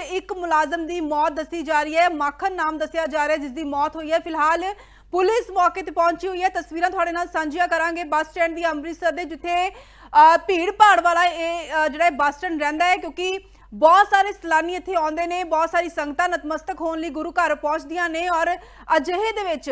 ਇੱਕ ਮੁਲਾਜ਼ਮ ਦੀ ਮੌਤ ਦੱਸੀ ਜਾ ਰਹੀ ਹੈ। ਮਾਖਨ ਨਾਮ ਦੱਸਿਆ ਜਾ ਰਿਹਾ ਹੈ ਜਿਸ ਦੀ ਮੌਤ ਹੋਈ ਹੈ। ਫਿਲਹਾਲ ਪੁਲਿਸ ਮੌਕੇ ਤੇ ਪਹੁੰਚੀ ਹੋਈ ਹੈ। ਤਸਵੀਰਾਂ ਤੁਹਾਡੇ ਨਾਲ ਸਾਂਝੀਆਂ ਕਰਾਂਗੇ। ਬੱਸ ਸਟੈਂਡ ਦੀ ਅੰਮ੍ਰਿਤਸਰ ਦੇ ਜਿੱਥੇ ਅ, ਭੀੜ ਭਾੜ ਵਾਲਾ ਇਹ ਜਿਹੜਾ ਬੱਸ ਸਟੈਂਡ ਰਹਿੰਦਾ ਹੈ ਕਿਉਂਕਿ ਬਹੁਤ ਸਾਰੇ ਸੈਲਾਨੀ ਇੱਥੇ ਆਉਂਦੇ ਨੇ ਬਹੁਤ ਸਾਰੀ ਸੰਗਤਾਂ ਨਤਮਸਤਕ ਹੋਣ ਲਈ ਗੁਰੂ ਘਰ ਪਹੁੰਚਦੀਆਂ ਨੇ ਔਰ ਅਜਿਹੇ ਦੇ ਵਿੱਚ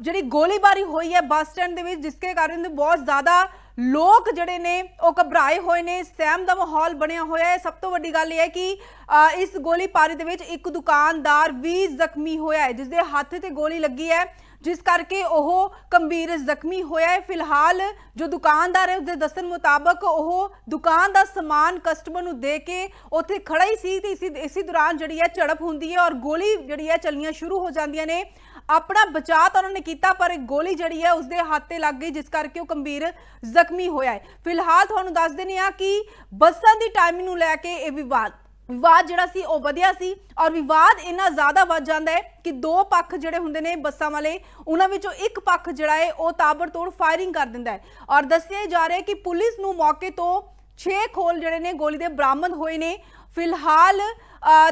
ਜਿਹੜੀ ਗੋਲੀਬਾਰੀ ਹੋਈ ਹੈ ਬੱਸ ਸਟੈਂਡ ਦੇ ਵਿੱਚ ਜਿਸ ਕਾਰਨ ਬਹੁਤ ਜ਼ਿਆਦਾ ਲੋਕ ਜਿਹੜੇ ਨੇ ਉਹ ਘਬਰਾਏ ਹੋਏ ਨੇ ਸਹਿਮ ਦਾ ਮਾਹੌਲ ਬਣਿਆ ਹੋਇਆ ਹੈ। ਸਭ ਤੋਂ ਵੱਡੀ ਗੱਲ ਇਹ ਹੈ ਕਿ ਅ, ਇਸ ਗੋਲੀਬਾਰੀ ਦੇ ਵਿੱਚ ਇੱਕ ਦੁਕਾਨਦਾਰ ਵੀ ਜ਼ਖਮੀ ਹੋਇਆ ਹੈ ਜਿਸ ਦੇ ਹੱਥ ਤੇ ਗੋਲੀ ਲੱਗੀ ਹੈ। ਜਿਸ ਕਰਕੇ ਉਹ ਗੰਭੀਰ ਜ਼ਖਮੀ ਹੋਇਆ ਹੈ। ਫਿਲਹਾਲ ਜੋ ਦੁਕਾਨਦਾਰ ਹੈ, ਉਸਦੇ ਦੱਸਣ ਮੁਤਾਬਕ ਉਹ ਦੁਕਾਨ ਦਾ ਸਮਾਨ ਕਸਟਮਰ ਨੂੰ ਦੇ ਕੇ ਉੱਥੇ ਖੜਾ ਹੀ ਸੀ ਤੇ ਇਸੇ ਇਸੇ ਦੌਰਾਨ ਜਿਹੜੀ ਹੈ ਝੜਪ ਹੁੰਦੀ ਹੈ ਔਰ ਗੋਲੀ ਜਿਹੜੀ ਹੈ ਚੱਲਣੀਆਂ ਸ਼ੁਰੂ ਹੋ ਜਾਂਦੀਆਂ ਨੇ। ਆਪਣਾ ਬਚਾਅ ਤਾਂ ਉਹਨਾਂ ਨੇ ਕੀਤਾ, ਪਰ ਇੱਕ ਗੋਲੀ ਜਿਹੜੀ ਹੈ ਉਸਦੇ ਹੱਥ ਤੇ ਲੱਗ ਗਈ, ਜਿਸ ਕਰਕੇ ਉਹ ਗੰਭੀਰ ਜ਼ਖਮੀ ਹੋਇਆ ਹੈ। ਫਿਲਹਾਲ ਤੁਹਾਨੂੰ ਦੱਸ ਦਿੰਦੇ ਆ ਕਿ ਬੱਸਾਂ ਦੀ ਟਾਈਮਿੰਗ ਨੂੰ ਲੈ ਕੇ ਇਹ ਵਿਵਾਦ ਵਿਵਾਦ ਜਿਹੜਾ ਸੀ, ਉਹ ਵਧਿਆ ਸੀ ਔਰ ਵਿਵਾਦ ਇੰਨਾ ਜ਼ਿਆਦਾ ਵੱਧ ਜਾਂਦਾ ਹੈ ਕਿ ਦੋ ਪੱਖ ਜਿਹੜੇ ਹੁੰਦੇ ਨੇ ਬੱਸਾਂ ਵਾਲੇ, ਉਹਨਾਂ ਵਿੱਚੋਂ ਇੱਕ ਪੱਖ ਜਿਹੜਾ ਹੈ, ਉਹ ਤਾਬੜਤੋੜ ਫਾਇਰਿੰਗ ਕਰ ਦਿੰਦਾ ਹੈ। ਔਰ ਦੱਸਿਆ ਜਾ ਰਿਹਾ ਹੈ ਕਿ ਪੁਲਿਸ ਨੂੰ ਮੌਕੇ ਤੋਂ 6 ਖੋਲ ਜਿਹੜੇ ਨੇ, ਗੋਲੀ ਦੇ ਬਰਾਮਦ ਹੋਏ ਨੇ। ਫਿਲਹਾਲ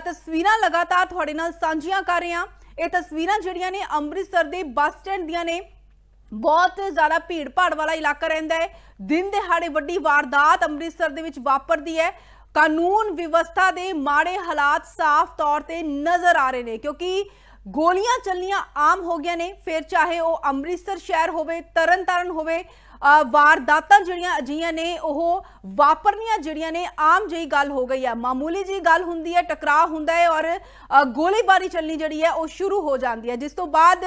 ਤਸਵੀਰਾਂ ਲਗਾਤਾਰ ਤੁਹਾਡੇ ਨਾਲ ਸਾਂਝੀਆਂ ਕਰ ਰਹੇ ਹਾਂ। ਇਹ ਤਸਵੀਰਾਂ ਜਿਹੜੀਆਂ ਨੇ, ਅੰਮ੍ਰਿਤਸਰ ਦੇ ਬੱਸ ਸਟੈਂਡ ਦੀਆਂ ਨੇ। ਬਹੁਤ ਜ਼ਿਆਦਾ ਭੀੜ ਭਾੜ ਵਾਲਾ ਇਲਾਕਾ ਰਹਿੰਦਾ ਹੈ। ਦਿਨ ਦਿਹਾੜੇ ਵੱਡੀ ਵਾਰਦਾਤ ਅੰਮ੍ਰਿਤਸਰ ਦੇ ਵਿੱਚ ਵਾਪਰਦੀ ਹੈ। ਕਾਨੂੰਨ ਵਿਵਸਥਾ ਦੇ ਮਾੜੇ ਹਾਲਾਤ ਸਾਫ਼ ਤੌਰ ਤੇ ਨਜ਼ਰ ਆ ਰਹੇ ਨੇ, ਕਿਉਂਕਿ ਗੋਲੀਆਂ ਚੱਲਣੀਆਂ ਆਮ ਹੋ ਗਈਆਂ ਨੇ, ਫਿਰ ਚਾਹੇ ਉਹ ਅੰਮ੍ਰਿਤਸਰ ਸ਼ਹਿਰ ਹੋਵੇ, ਤਰਨਤਾਰਨ ਹੋਵੇ ਵਾਰਦਾਤਾਂ ਜਿਹੜੀਆਂ ਅਜਿਹੀਆਂ ਨੇ, ਉਹ ਵਾਪਰਨੀਆਂ ਜਿਹੜੀਆਂ ਨੇ, ਆਮ ਜਿਹੀ ਗੱਲ ਹੋ ਗਈ ਹੈ। ਮਾਮੂਲੀ ਜਿਹੀ ਗੱਲ ਹੁੰਦੀ ਹੈ, ਟਕਰਾਅ ਹੁੰਦਾ ਹੈ ਔਰ ਗੋਲੀਬਾਰੀ ਚੱਲਣੀ ਜਿਹੜੀ ਹੈ, ਉਹ ਸ਼ੁਰੂ ਹੋ ਜਾਂਦੀ ਹੈ। ਜਿਸ ਤੋਂ ਬਾਅਦ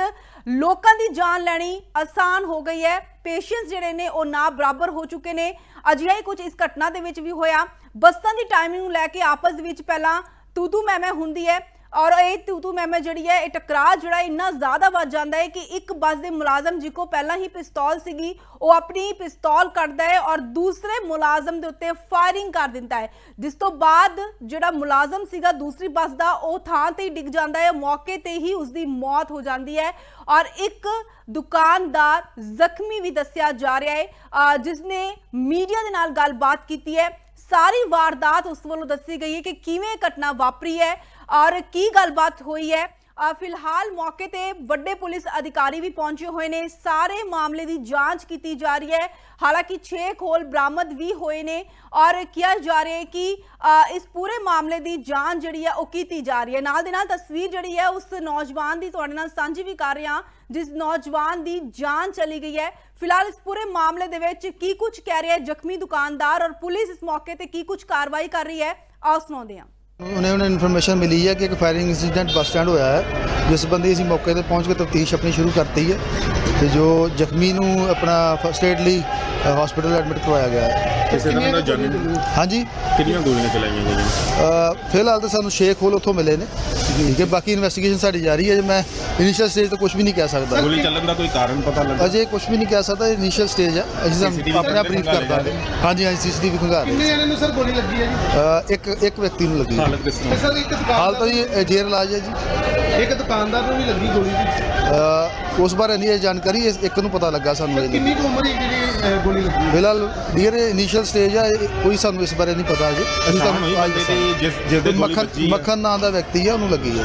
ਲੋਕਾਂ ਦੀ ਜਾਨ ਲੈਣੀ ਆਸਾਨ ਹੋ ਗਈ ਹੈ। ਪੇਸ਼ੈਂਸ ਜਿਹੜੇ ਨੇ, ਉਹ ਨਾ ਬਰਾਬਰ ਹੋ ਚੁੱਕੇ ਨੇ। ਅਜਿਹਾ ਹੀ ਕੁਝ ਇਸ ਘਟਨਾ ਦੇ ਵਿੱਚ ਵੀ ਹੋਇਆ। ਬੱਸਾਂ ਦੀ ਟਾਈਮਿੰਗ ਨੂੰ ਲੈ ਕੇ ਆਪਸ ਦੇ ਵਿੱਚ ਪਹਿਲਾਂ ਤੂ ਤੂ ਮੈਂ ਮੈਂ ਹੁੰਦੀ ਹੈ। ਔਰ ਇਹ ਤੂ ਤੂ ਮੈਂ ਮੈਂ ਜਿਹੜੀ ਹੈ ਇਹ ਟਕਰਾਅ ਜਿਹੜਾ ਇੰਨਾ ਜ਼ਿਆਦਾ ਵੱਧ ਜਾਂਦਾ ਹੈ ਕਿ ਇੱਕ ਬੱਸ ਦੇ ਮੁਲਾਜ਼ਮ ਜੀ ਕੋ ਪਹਿਲਾਂ ਹੀ ਪਿਸਤੌਲ ਸੀਗੀ ਉਹ ਆਪਣੀ ਪਿਸਤੌਲ ਕੱਢਦਾ ਹੈ ਔਰ ਦੂਸਰੇ ਮੁਲਾਜ਼ਮ ਦੇ ਉੱਤੇ ਫਾਇਰਿੰਗ ਕਰ ਦਿੰਦਾ ਹੈ। ਜਿਸ ਤੋਂ ਬਾਅਦ ਜਿਹੜਾ ਮੁਲਾਜ਼ਮ ਸੀਗਾ ਦੂਸਰੀ ਬੱਸ ਦਾ ਉਹ ਥਾਂ ਤੇ ਹੀ ਡਿੱਗ ਜਾਂਦਾ ਹੈ ਮੌਕੇ ਤੇ ਹੀ ਉਸ ਦੀ ਮੌਤ ਹੋ ਜਾਂਦੀ ਹੈ ਔਰ ਇੱਕ ਦੁਕਾਨਦਾਰ ਜ਼ਖਮੀ ਵੀ ਦੱਸਿਆ ਜਾ ਰਿਹਾ ਹੈ ਅ, ਜਿਸ ਨੇ ਮੀਡੀਆ ਦੇ ਨਾਲ ਗੱਲਬਾਤ ਕੀਤੀ ਹੈ। ਸਾਰੀ ਵਾਰਦਾਤ ਉਸ ਵੱਲੋਂ ਦੱਸੀ ਗਈ ਹੈ ਕਿ ਕਿਵੇਂ ਘਟਨਾ ਵਾਪਰੀ ਹੈ ਔਰ ਕੀ ਗੱਲਬਾਤ ਹੋਈ ਹੈ। ਫਿਲਹਾਲ ਮੌਕੇ ਤੇ ਵੱਡੇ ਪੁਲਿਸ ਅਧਿਕਾਰੀ ਵੀ ਪਹੁੰਚੇ ਹੋਏ ਨੇ। ਸਾਰੇ ਮਾਮਲੇ ਦੀ ਜਾਂਚ ਕੀਤੀ ਜਾ ਰਹੀ ਹੈ। ਹਾਲਾਂਕਿ 6 ਖੋਲ ਬਰਾਮਦ ਵੀ ਹੋਏ ਨੇ ਔਰ ਕਿਹਾ ਜਾ ਰਿਹਾ ਹੈ ਕਿ ਇਸ ਪੂਰੇ ਮਾਮਲੇ ਦੀ ਜਾਂਚ ਜਿਹੜੀ ਹੈ ਉਹ ਕੀਤੀ ਜਾ ਰਹੀ ਹੈ। ਨਾਲ ਦੇ ਨਾਲ ਤਸਵੀਰ ਜਿਹੜੀ ਹੈ ਉਸ ਨੌਜਵਾਨ ਦੀ ਤੁਹਾਡੇ ਨਾਲ ਸਾਂਝੀ ਵੀ ਕਰ ਰਿਹਾ ਜਿਸ ਨੌਜਵਾਨ ਦੀ ਜਾਨ ਚਲੀ ਗਈ ਹੈ। ਫਿਲਹਾਲ ਇਸ ਪੂਰੇ ਮਾਮਲੇ ਦੇ ਵਿੱਚ ਕੀ ਕੁਝ ਕਹਿ ਰਿਹਾ ਹੈ ਜ਼ਖਮੀ ਦੁਕਾਨਦਾਰ ਔਰ ਪੁਲਿਸ ਇਸ ਮੌਕੇ ਤੇ ਕੀ ਕੁਝ ਕਾਰਵਾਈ ਕਰ ਰਹੀ ਹੈ, ਆਓ ਸੁਣਾਉਂਦੇ ਹਾਂ। ਉਹਨੇ ਉਹਨੇ ਇਨਫੋਰਮੇਸ਼ਨ ਮਿਲੀ ਹੈ ਕਿ ਇੱਕ ਫਾਇਰਿੰਗ ਇਨਸੀਡੈਂਟ ਬੱਸ ਸਟੈਂਡ ਹੋਇਆ ਹੈ। ਜਿਸ ਸੰਬੰਧੀ ਅਸੀਂ ਮੌਕੇ ਤੇ ਪਹੁੰਚ ਕੇ ਤਫਤੀਸ਼ ਆਪਣੀ ਸ਼ੁਰੂ ਕਰਤੀ ਹੈ। ਤੇ ਜੋ ਜ਼ਖਮੀ ਨੂੰ ਆਪਣਾ ਫਸਟ ਏਡ ਲਈ ਹਸਪੀਟਲ ਐਡਮਿਟ ਕਰਵਾਇਆ ਗਿਆ ਹੈ। ਕਿਸੇ ਤਰ੍ਹਾਂ ਦਾ ਜਾਨੀ ਹਾਂਜੀ। ਕਿੰਨੀਆਂ ਗੋਲੀਆਂ ਚਲਾਈਆਂ ਗਈਆਂ ਅ, ਫਿਲਹਾਲ ਤਾਂ ਸਾਨੂੰ ਛੇ ਖੋਲ ਉੱਥੋਂ ਮਿਲੇ ਨੇ। ਠੀਕ ਹੈ ਬਾਕੀ ਇਨਵੈਸਟੀਗੇਸ਼ਨ ਸਾਡੀ ਜਾਰੀ ਹੈ। ਜੇ ਮੈਂ ਇਨੀਸ਼ੀਅਲ ਸਟੇਜ ਤੇ ਕੁਝ ਵੀ ਨਹੀਂ ਕਹਿ ਸਕਦਾ। ਗੋਲੀ ਚੱਲਣ ਦਾ ਕੋਈ ਕਾਰਨ ਪਤਾ ਲੱਗਾ? ਅਜੇ ਕੁਝ ਵੀ ਨਹੀਂ ਕਹਿ ਸਕਦਾ ਇਨੀਸ਼ੀਅਲ ਸਟੇਜ ਹੈ ਅਸੀਂ CCTV ਤੁਹਾਨੂੰ ਆਪਣੇ ਆਪ ਬਰੀਫ ਕਰ ਖੰਗਾਲੇ ਦਾਂਗੇ ਹਾਂਜੀ ਹਾਂਜੀ ਸੀਸੀਟੀਵੀ ਖੰਗਾ ਰਹੇ ਕਿੰਨੇ ਜਣੇ ਨੂੰ ਸਰ ਗੋਲੀ ਲੱਗੀ ਹੈ ਜੀ? ਅ, ਇੱਕ ਇੱਕ ਵਿਅਕਤੀ ਨੂੰ ਲੱਗੀ ਹੈ। ਹਾਲਤ ਕਿਸ ਤਰ੍ਹਾਂ? ਹਾਲ ਤਾਂ ਜੀ ਜੇਰ ਇਲਾਜ ਹੈ ਜੀ। ਇੱਕ ਦੁਕਾਨਦਾਰ ਨੂੰ ਵੀ ਲੱਗੀ ਗੋਲੀ ਜੀ ਅ, ਉਸ ਬਾਰੇ ਨਹੀਂ ਇਹ ਜਾਣਕਾਰੀ ਇਸ ਇੱਕ ਨੂੰ ਪਤਾ ਲੱਗਾ ਸਾਨੂੰ ਇਹ ਕਿੰਨੀ ਕੁ ਉਮਰ ਹੈ ਜਿਹੜੀ ਅਹ, ਗੋਲੀ ਲੱਗੀ? ਫਿਲਹਾਲ ਡੀਅਰ ਇਨੀਸ਼ੀਅਲ ਸਟੇਜ ਹੈ ਇਹ- ਕੋਈ ਸਾਨੂੰ ਇਸ ਬਾਰੇ ਨਹੀਂ ਪਤਾ ਅਜੇ ਅਸੀਂ ਤੁਹਾਨੂੰ ਅੱਜ ਦੀ ਜਿਸ ਮੱਖਣ। ਮੱਖਣ ਨਾਂ ਦਾ ਵਿਅਕਤੀ ਹੈ ਉਹਨੂੰ ਲੱਗੀ ਹੈ